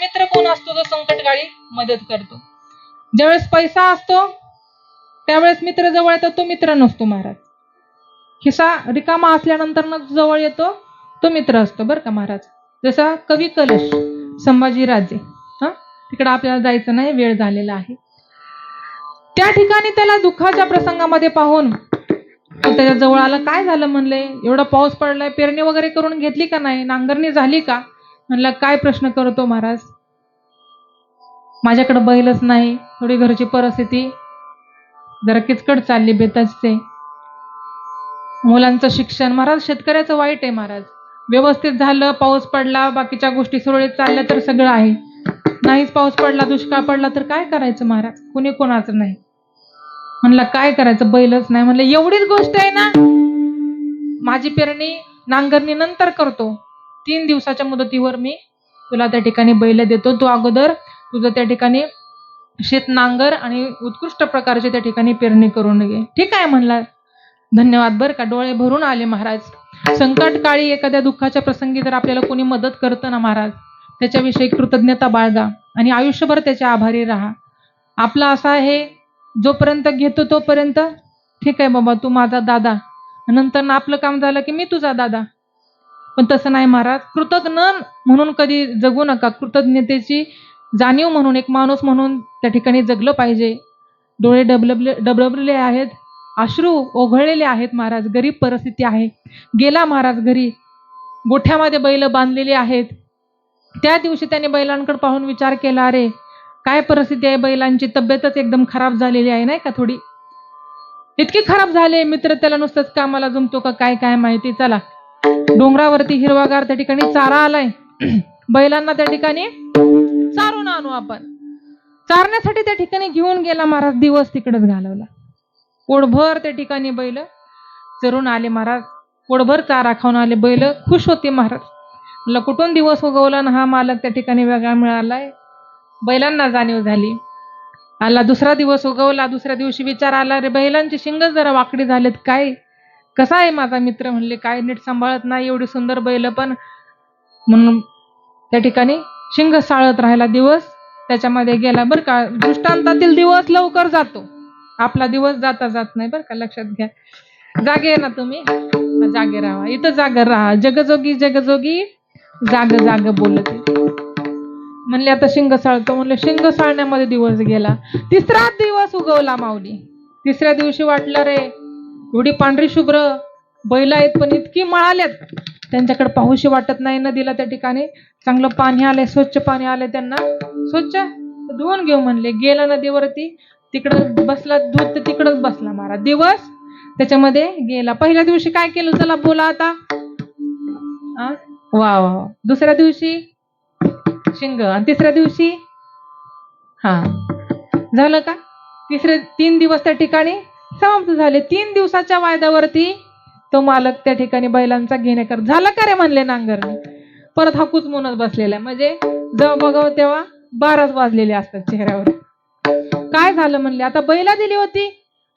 मित्र कोण असतो जो संकटकाळी मदत करतो. ज्यावेळेस पैसा असतो त्यावेळेस मित्र जवळ येतो तो मित्र नसतो महाराज. खिसा रिकामा असल्यानंतर जवळ येतो तो मित्र असतो बरं का महाराज. जसा कवी कलश संभाजी राजे हा? तिकडे आपल्याला जायचं नाही वेळ झालेला आहे. त्या ठिकाणी त्याला दुःखाच्या प्रसंगामध्ये पाहून त्याच्याजवळ आला काय झालं म्हणले? एवढा पाऊस पडलाय पेरणी वगैरे करून घेतली का नाही? नांगरणी झाली का? म्हणला काय प्रश्न करतो महाराज? माझ्याकडे बैलच नाही थोडी घरची परिस्थिती. जरा किचकट चालली बेताचे मुलांचं शिक्षण महाराज शेतकऱ्याचं वाईट आहे महाराज. व्यवस्थित झालं पाऊस पडला बाकीच्या गोष्टी सुरळीत चालल्या तर सगळं आहे. नाहीच पाऊस पडला दुष्काळ पडला तर काय करायचं महाराज? कुणी कोणाचं नाही. म्हणलं काय करायचं? बैलच नाही. म्हणलं एवढीच गोष्ट आहे ना. माझी पेरणी नांगरणी नंतर करतो. तीन दिवसाच्या मुदतीवर मी तुला त्या ठिकाणी बैल देतो. तू अगोदर तुझं त्या ठिकाणी शेत नांगर आणि उत्कृष्ट प्रकारचे त्या ठिकाणी पेरणी करून घे. ठीक आहे म्हणला. धन्यवाद बरं का. डोळे भरून आले महाराज. संकट काळी एखाद्या दुःखाच्या प्रसंगी जर आपल्याला कोणी मदत करतं ना महाराज त्याच्याविषयी कृतज्ञता बाळगा आणि आयुष्यभर त्याचे आभारी राहा. आपला असा आहे जोपर्यंत घेतो तोपर्यंत. ठीक आहे बाबा तू माझा दादा. नंतर ना आपलं काम झालं की मी तुझा दादा. पण तसं नाही महाराज. कृतज्ञ म्हणून कधी जगू नका. कृतज्ञतेची जाणीव म्हणून एक माणूस म्हणून त्या ठिकाणी जगलं पाहिजे. डोळे डबलबले डबडबलेले आहेत. अश्रू ओघळलेले आहेत महाराज. गरीब परिस्थिती आहे. गेला महाराज घरी. गोठ्यामध्ये बैल बांधलेली आहेत. त्या दिवशी त्याने बैलांकडे पाहून विचार केला अरे काय परिस्थिती आहे बैलांची? तब्येतच एकदम खराब झालेली आहे नाही का थोडी? इतकी खराब झाले मित्र. त्याला नुसतंच कामाला जमतो का? काय काय माहिती? चला. डोंगरावरती हिरवागार त्या ठिकाणी चारा आलाय. बैलांना त्या ठिकाणी चारून आणू आपण. चारण्यासाठी त्या ठिकाणी घेऊन गेला महाराज दिवस तिकडेच घालवला. पोटभर त्या ठिकाणी बैल चरून आले महाराज. पोटभर चारा खाऊन आले बैल. खुश होते महाराज. म्हटलं कुठून दिवस उगवला ना हा मालक त्या ठिकाणी वेगळा मिळालाय? बैलांना जाणीव झाली. आला दुसरा दिवस उगवला. दुसऱ्या दिवशी विचार आला रे बैलांची शिंग जरा वाकडी झालेत काय? कसा आहे माझा मित्र म्हणले काय नीट सांभाळत नाही एवढी सुंदर बैल पण म्हणून त्या ठिकाणी शिंग साळत राहिला दिवस त्याच्यामध्ये गेला बरं का दृष्टांतातील दिवस लवकर जातो. आपला दिवस जाता जात नाही बरं का लक्षात घ्या. जागे ना तुम्ही? जागे राहा. इथं जागर राहा. जगजोगी जगजोगी जाग जाग बोलत. म्हणले आता शिंग साळतो. म्हणले शिंग साळण्यामध्ये दिवस गेला. तिसरा दिवस उगवला माऊली. तिसऱ्या दिवशी वाटलं रे एवढी पांढरी शुभ्र बैल आहेत पण इतकी मळाल्यात. त्यांच्याकडे पाहूशी वाटत नाही नदीला त्या ठिकाणी. चांगलं पाणी आलंय स्वच्छ पाणी आलंय त्यांना. स्वच्छ? धुवून घेऊ म्हणले. गेला नदीवरती. तिकडं बसला दूध तर तिकडच बसला मारा. दिवस? त्याच्यामध्ये गेला. पहिल्या दिवशी काय केलं? चला बोला आता. वा वा वा. दुसऱ्या दिवशी? शिंग. आणि तिसऱ्या दिवशी? हा. झालं का? तिसरे तीन दिवस त्या ठिकाणी? समाप्त झाले. तीन दिवसाच्या वायद्यावरती तो मालक त्या ठिकाणी बैलांचा घेणेकर झाला का रे म्हणले नांगरणी परत हाकूच म्हणत बसलेला आहे. म्हणजे जेव्हा बघाव तेव्हा बाराच वाजलेले असतात चेहऱ्यावर. काय झालं म्हणले? आता बैला दिली होती.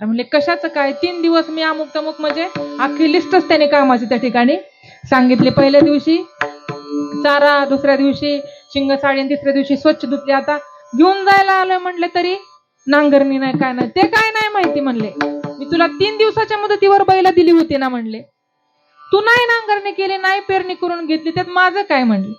म्हणले कशाचं काय? तीन दिवस मी अमुक तमुक म्हणजे अख्खी लिस्टच त्याने कामाची त्या ठिकाणी सांगितले. पहिल्या दिवशी चारा दुसऱ्या दिवशी शिंग साडी तिसऱ्या दिवशी स्वच्छ धुतली. आता घेऊन जायला आलोय म्हटलं तरी नांगरणी नाही काय नाही. ते काय नाही माहिती म्हणले. मी तुला तीन दिवसाच्या मुदतीवर बैला दिली होती ना म्हणले. तू नाही नांगरणी केली नाही पेरणी करून घेतली त्यात माझं काय म्हणले?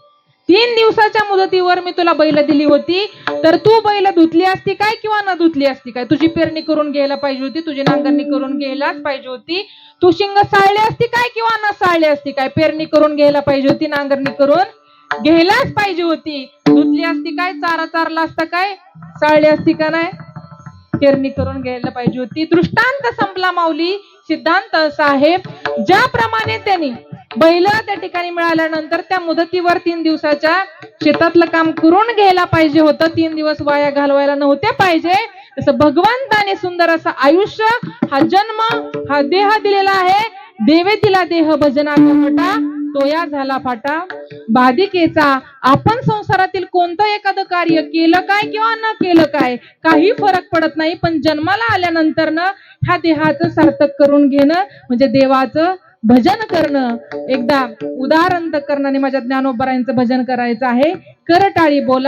तीन दिवसाच्या मुदतीवर मी तुला बैल दिली होती तर तू बैल धुतली असती काय किंवा न धुतली असती काय? तुझी पेरणी करून घ्यायला पाहिजे होती तुझी नांगरणी करून घ्यायलाच पाहिजे होती. तू शिंग साळली असती काय किंवा न साळली असती काय? पेरणी करून घ्यायला पाहिजे होती नांगरणी करून घ्यायलाच पाहिजे होती. धुतली असती काय? चारा चारला असता काय? साळली असती का नाही? पेरणी करून घ्यायला पाहिजे होती. दृष्टांत संपला माऊली. सिद्धांत असा आहे ज्याप्रमाणे त्यांनी बैल त्या ठिकाणी मिळाल्यानंतर त्या मुदतीवर तीन दिवसाच्या शेतातलं काम करून घ्यायला पाहिजे होतं. तीन दिवस वाया घालवायला नव्हते पाहिजे. तसं भगवंताने सुंदर असं आयुष्य हा जन्म हा देह दिलेला आहे. देवे तिला देह भजना तोया झाला फाटा. बाधिकेचा आपण संसारातील कोणतं एखादं कार्य केलं काय किंवा न केलं काय काही फरक पडत नाही पण जन्माला आल्यानंतर ना ह्या देहाचं सार्थक करून घेणं म्हणजे देवाचं भजन करणं. एकदा उदाहरण आणि माझ्या ज्ञानोबरायांचं भजन करायचं आहे. करटाळी बोला.